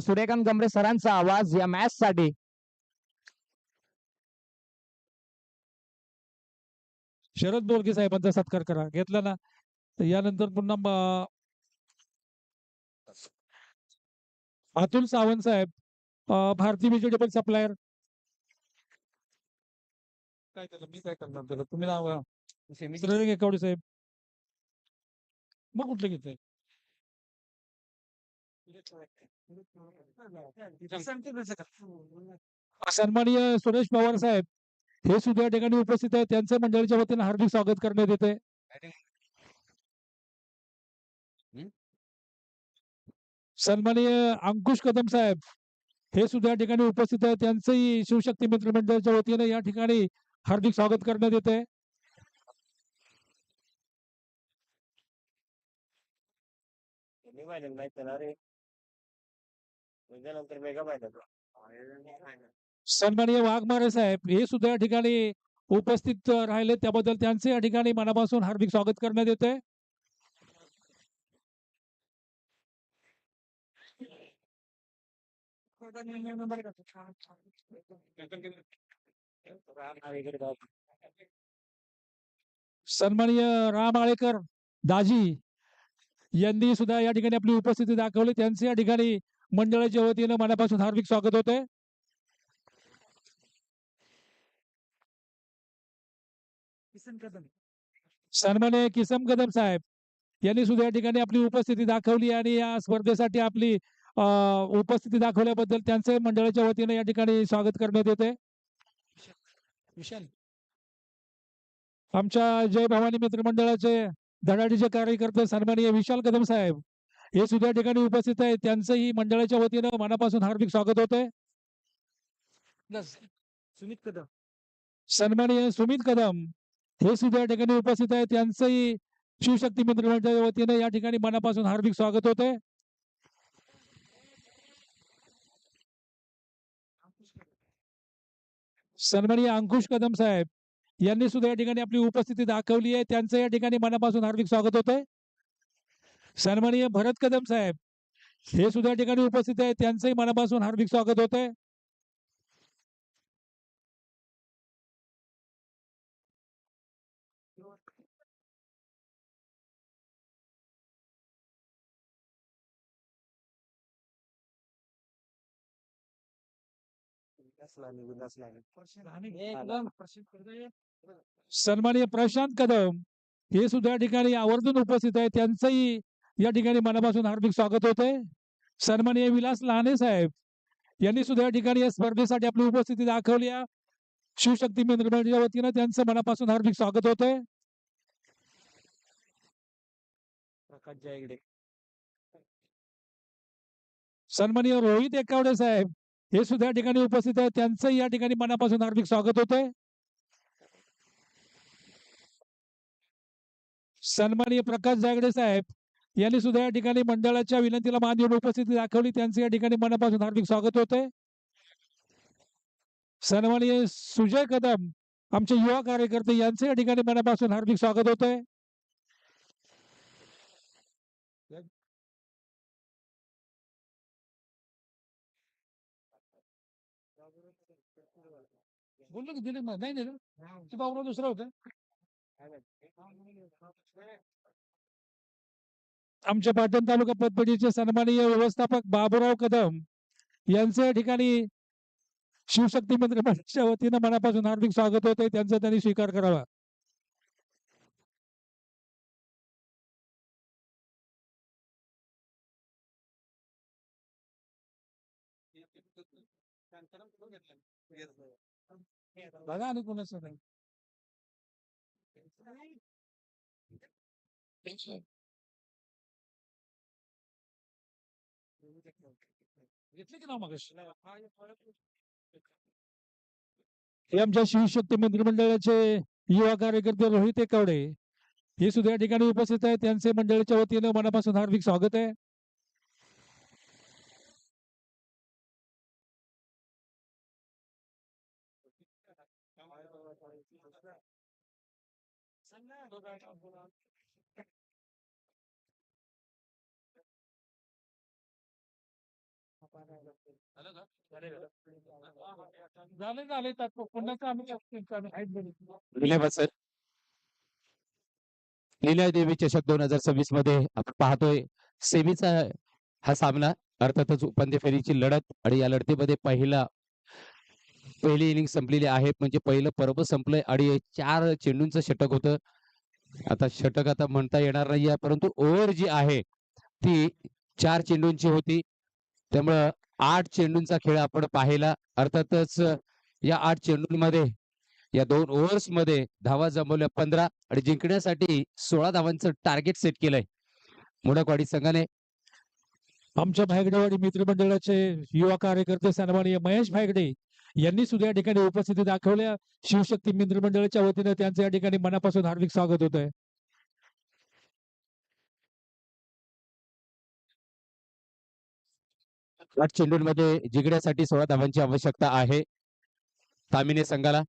सूर्यकांत गमरे सरांचा आवाज या मॅच साठी. शरद बोरगे साहेबांचा सत्कार करा. घेतला ना? तर यानंतर पुन्हा अतुल सावंत साहेब भारतीय व्हेजिटेबल सप्लायर काय त्याला मी काय करणार त्याला? तुम्ही नाव साहेब. मग कुठलं घेतलंय सन्माननीय सुरेश पवार साहेब हे सुद्धा या ठिकाणी उपस्थित आहेत. त्यांचं मंडळीच्या वतीने हार्दिक स्वागत करण्यात येते सन्माननीय अंकुश कदम साहेब हे सुद्धा या ठिकाणी उपस्थित आहेत. त्यांचंही शिवशक्ती मित्र मंडळाच्या वतीने या ठिकाणी हार्दिक स्वागत करण्यात येते सन्माननीय वाघमारे साहेब हे सुद्धा या ठिकाणी उपस्थित राहिले. त्याबद्दल त्यांचे या ठिकाणी मनापासून हार्दिक स्वागत करण्यात येते सन्माननीय राम आळेकर दाजी यांनी सुद्धा या ठिकाणी आपली उपस्थिती दाखवली. त्यांचे या ठिकाणी मंडळाच्या वतीनं मनापासून हार्दिक स्वागत होते सन्माननीय किसम कदम साहेब यांनी सुद्धा या ठिकाणी आपली उपस्थिती दाखवली आणि या स्पर्धेसाठी आपली उपस्थिती दाखवल्याबद्दल त्यांचे मंडळाच्या वतीने या ठिकाणी स्वागत करण्यात येते विशाल. आमच्या जय भवानी मित्र मंडळाचे धडाडीचे कार्यकर्ते सन्माननीय विशाल कदम साहेब हे सुद्धा या ठिकाणी उपस्थित आहेत. त्यांचंही मंडळाच्या वतीनं मनापासून हार्दिक स्वागत होते सुमित कदम. सन्माननीय सुमित कदम हे सुद्धा या ठिकाणी उपस्थित आहेत. त्यांचंही शिवशक्ती मित्र मंडळाच्या वतीने या ठिकाणी मनापासून हार्दिक स्वागत होते सन्माननीय अंकुश कदम साहेब यांनी सुद्धा या ठिकाणी आपली उपस्थिती दाखवली आहे. त्यांचं या ठिकाणी मनापासून हार्दिक स्वागत होते सन्माननीय भरत कदम साहेब हे सुद्धा ठिकाणी उपस्थित आहेत. त्यांचंही मनापासून हार्दिक स्वागत होते सन्माननीय प्रशांत कदम हे सुद्धा ठिकाणी आवर्जून उपस्थित आहे त्यांचंही या ठिकाणी मनापासून हार्दिक स्वागत होते सन्माननीय विलास लहाने साहेब यांनी सुद्धा या ठिकाणी या स्पर्धेसाठी आपली उपस्थिती दाखवली आहे. शिवशक्ती मंडळाच्या वतीनं त्यांचं मनापासून हार्दिक स्वागत होते जायगडे. सन्माननीय रोहित एकावडे साहेब हे सुद्धा या ठिकाणी उपस्थित आहेत. त्यांचंही या ठिकाणी मनापासून हार्दिक स्वागत होते सन्माननीय प्रकाश जागडे साहेब यांनी सुद्धा या ठिकाणी मंडळाच्या विनंतीला मान देऊन उपस्थिती दाखवली. त्यांचं या ठिकाणी मनापासून हार्दिक स्वागत होते सन्माननीय सुजय कदम आमचे युवा कार्यकर्ते यांचे या ठिकाणी मनापासून हार्दिक स्वागत होते बोललो की दिलीप नाही दिलं ते बाबरा दुसरा होता. आमच्या पाटण तालुका पतपेढीचे सन्माननीय व्यवस्थापक बाबूराव कदम यांचं या ठिकाणी शिवशक्ती मंत्रिमंडळाच्या वतीनं मनापासून हार्दिक स्वागत होते त्यांचा त्यांनी स्वीकार करावा. बघा आणि कोणाचं नाही. घेतले की नाव मगाशी? हे आमच्या शिवशक्ती मंत्रिमंडळाचे युवा कार्यकर्ते रोहित एकवडे हे सुद्धा या ठिकाणी उपस्थित आहेत. त्यांचे मंडळाच्या वतीनं मनापासून हार्दिक स्वागत आहे. झाले आम्ही सर निलय देवी चषक दोन हजार सव्वीसमध्ये आपण पाहतोय सेमीचा हा सामना अर्थातच उपांत्य फेरीची लढत आणि या लढतीमध्ये पहिला पहिली इनिंग संपलेली आहे. म्हणजे पहिलं पर्व संपलंय आणि चार चेंडूंचं षटक होतं. आता षटक आता म्हणता येणार नाहीये परंतु ओव्हर जी आहे ती चार चेंडूंची होती. त्यामुळं आठ चेंडूंचा खेळ आपण पाहिला. अर्थातच या आठ चेंडूंमध्ये या दोन ओव्हर्समध्ये धावा जमवल्या पंधरा आणि जिंकण्यासाठी सोळा धावांचं टार्गेट सेट केलंय. मुडकवाडी संघाने. आमच्या भायगडेवाडी मित्रमंडळाचे युवा कार्यकर्ते सन्माननीय महेश भायगडे यांनी सुद्धा या ठिकाणी उपस्थिती दाखवल्या. शिवशक्ती मित्रमंडळाच्या वतीने त्यांचं या ठिकाणी मनापासून हार्दिक स्वागत होत आहे आठ चेंडूंमध्ये जिंकण्यासाठी सोळा धावांची आवश्यकता आहे. तामिने संघाला.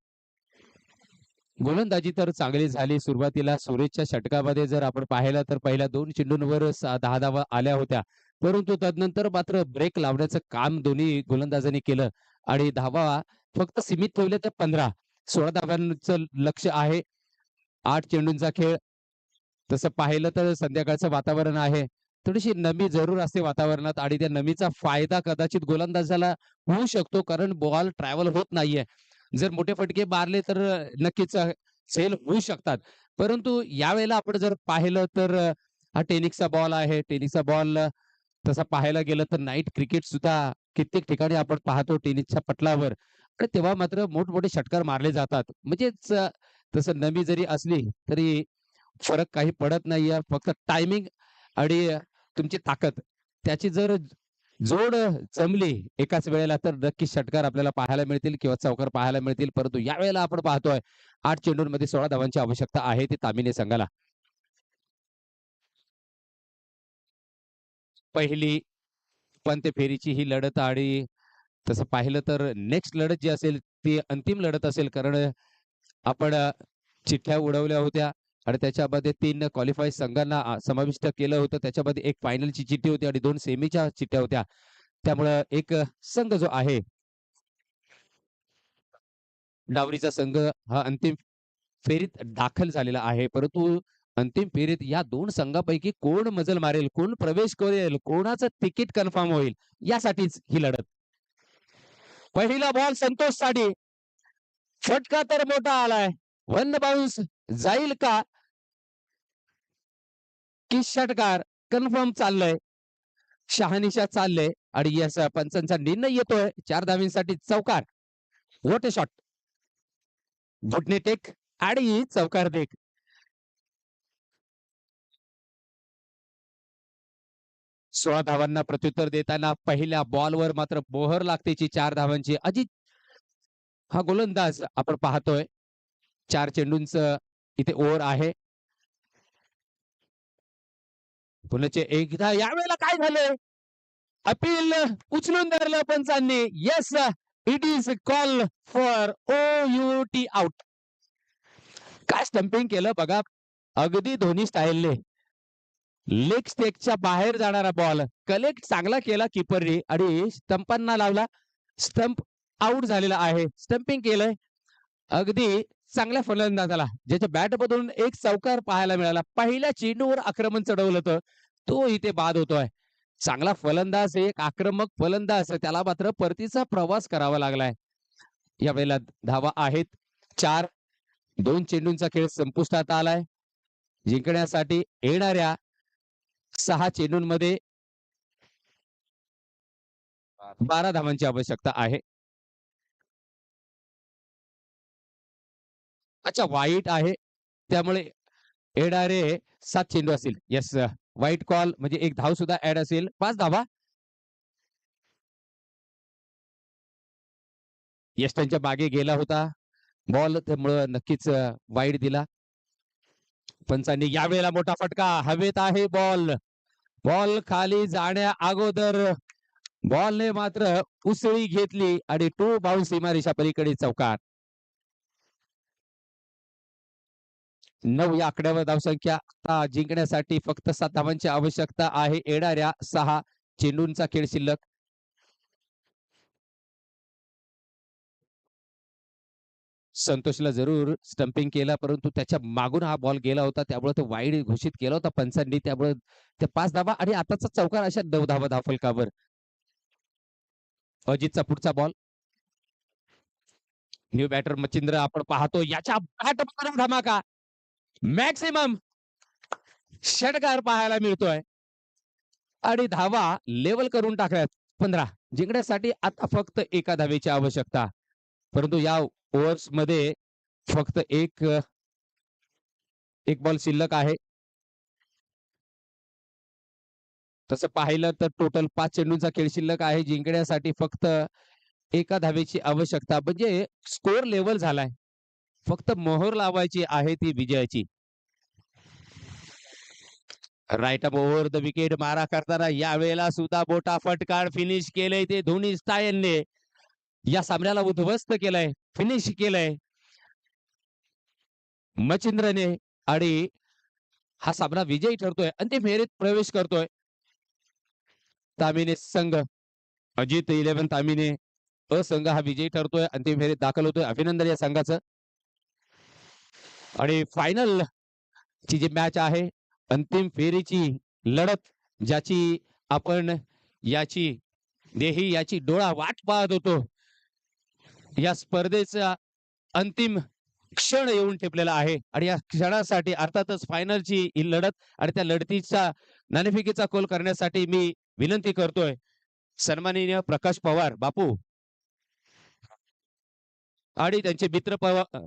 गोलंदाजी तर चांगली झाली. सुरुवातीला सुरेशच्या षटकामध्ये जर आपण पाहिलं तर पहिल्या दोन चेंडूंवर दहा धावा आल्या होत्या. परंतु तदनंतर मात्र ब्रेक लावण्याचं काम दोन्ही गोलंदाजांनी केलं आणि धावा फक्त सीमित ठेवले तर पंधरा. सोळा धाव्यांचं लक्ष आहे. आठ चेंडूंचा खेळ. तसं पाहिलं तर संध्याकाळचं वातावरण आहे. थोडीशी नमी जरूर असते वातावरणात आणि त्या नमीचा फायदा कदाचित गोलंदाजाला होऊ शकतो कारण बॉल ट्रॅव्हल होत नाहीये. जर मोठे फटके मारले तर नक्कीच सेल होऊ शकतात. परंतु यावेळेला आपण जर पाहिलं तर हा टेनिसचा बॉल आहे. टेनिसचा बॉल तसा पाहायला गेलं तर नाईट क्रिकेट सुद्धा कित्येक ठिकाणी आपण पाहतो टेनिसच्या पटलावर. आणि तेव्हा मात्र मोठमोठे षटकार मारले जातात. म्हणजेच तसं नमी जरी असली तरी फरक काही पडत नाहीये. फक्त टायमिंग आणि तुमची ताकद. त्याची जर जोड जमली एकाच वेळेला तर नक्की षटकार आपल्याला पाहायला मिळतील किंवा चौकार पाहायला मिळतील. परंतु या वेळेला आपण पाहतोय आठ चेंडूंमध्ये सोळा धावांची आवश्यकता आहे ते तामिने संघाला पहिली पंत फेरीची ही लढत आणि तसं पाहिलं तर नेक्स्ट लढत जी असेल ती अंतिम लढत असेल. कारण आपण चिठ्ठ्या उडवल्या होत्या. आणि त्याच्यामध्ये तीन क्वालिफाय संघांना समाविष्ट केलं होतं. त्याच्यामध्ये एक फायनलची चिठ्ठी होती आणि दोन सेमीच्या चिठ्ठ्या होत्या. त्यामुळं एक संघ जो आहे डावरीचा संघ हा अंतिम फेरीत दाखल झालेला आहे. परंतु अंतिम फेरीत या दोन संघापैकी कोण मजल मारेल कोण प्रवेश करेल कोणाचं तिकीट कन्फर्म होईल यासाठीच ही लढत. पहिला बॉल संतोषसाठी फटका तर मोठा आलाय. वन बाउन्स जाईल का? की षटकार कन्फर्म चाललंय. शहानिशा चाललंय आणि या पंचांचा निर्णय येतोय. चार धावींसाठी चौकार. वॉट शॉट घुटणे टेक आणि चौकार देख सोळा धावांना प्रत्युत्तर देताना पहिल्या बॉलवर मात्र बोहर लागतेची चार धावांची अजित. हा गोलंदाज आपण पाहतोय. चार चेंडूंच इथे ओव्हर आहे. पुण्याचे एकदा यावेळेला काय झालं? अपील उचलून धरलं पंचांनी. Yes it is call for O U T out काय स्टम्पिंग केलं बघा. अगदी धोनी स्टाईलने लेग स्टेकच्या बाहेर जाणारा बॉल कलेक्ट चांगला केला किपरने आणि स्टंपांना लावला. स्टंप आउट झालेला आहे. स्टंपिंग केलंय. अगदी चांगल्या फलंदाजाला. ज्याच्या बॅट बदलून एक चौकार पाहायला मिळाला. पहिल्या चेंडूवर आक्रमण चढवलं होतं. तो इथे बाद होतोय. चांगला फलंदाज एक आक्रमक फलंदाज त्याला मात्र परतीचा प्रवास करावा लागलाय. यावेळेला धावा आहेत. चार दोन चेंडूंचा खेळ संपुष्टात आलाय. जिंकण्यासाठी येणाऱ्या सहा चेंडूंमध्ये बारा धावांची आवश्यकता आहे. अच्छा वाईट आहे. त्यामुळे येणारे सात चेंडू असतील. येस व्हाईट कॉल म्हणजे एक धाव सुद्धा ऍड असेल. पाच धावा. यश त्यांच्या मागे गेला होता. बॉल त्यामुळं नक्कीच वाईट दिला. पंचांनी यावेळेला मोठा फटका. हवेत आहे बॉल. बॉल खाली जाण्या अगोदर. बॉलने मात्र उसळी घेतली आणि टू बाउन्स सीमारेषा पलीकडे चौकार. नऊ या आकड्यावर धावसंख्या आता जिंकण्यासाठी फक्त सात धावांची आवश्यकता आहे. येणाऱ्या सहा चेंडूंचा खेळ शिल्लक. संतोषला जरूर स्टंपिंग केला परंतु त्याच्या मागून हा बॉल गेला होता त्यामुळे तो वाईड घोषित केला होता पंचांनी. त्यामुळे त्या पाच धावा आणि आताचा चौकार अशा नऊ धावा धावफलकावर. अजितचा पुढचा बॉल न्यू बॅटर मच्छिंद्र आपण पाहतो याच्या बॅट धमाका. मॅक्सिमम षटकार पाहायला मिळतोय. आणि धावा लेवल करून टाकल्यात पंधरा. जिंकण्यासाठी आता फक्त एका धावेची आवश्यकता. परंतु या ओव्हर्समध्ये फक्त एक एक बॉल शिल्लक आहे. तसं पाहिलं तर टोटल पाच चेंडूंचा खेळ शिल्लक आहे. जिंकण्यासाठी फक्त एका धावेची आवश्यकता. म्हणजे स्कोर लेवल झालाय. फक्त मोहर लावायची आहे ती विजयाची. राईट अप ओव्हर द विकेट मारा करताना यावेळेला सुद्धा बोटा फटकार फिनिश केलंय ते धोनी स्टायनने या सामन्याला उद्ध्वस्त केलंय फिनिश केलंय. मचिंद्रने आणि हा सामना विजयी ठरतोय अंतिम फेरीत प्रवेश करतोय. तामिने संघ अजित इलेव्हन तामिने असंघ हा विजयी ठरतोय अंतिम फेरीत दाखल होतोय. अभिनंदन या संघाचं. आणि फायनल ची जी मॅच आहे अंतिम फेरीची लढत ज्याची आपण याची देही याची डोळा वाट पाहत होतो या स्पर्धेचा अंतिम क्षण येऊन ठेपलेला आहे. आणि या क्षणासाठी अर्थातच फायनलची ही लढत आणि त्या लढतीचा नाणेफेकीचा कोल करण्यासाठी मी विनंती करतोय. सन्माननीय प्रकाश पवार बापू. आणि त्यांचे मित्र परिवार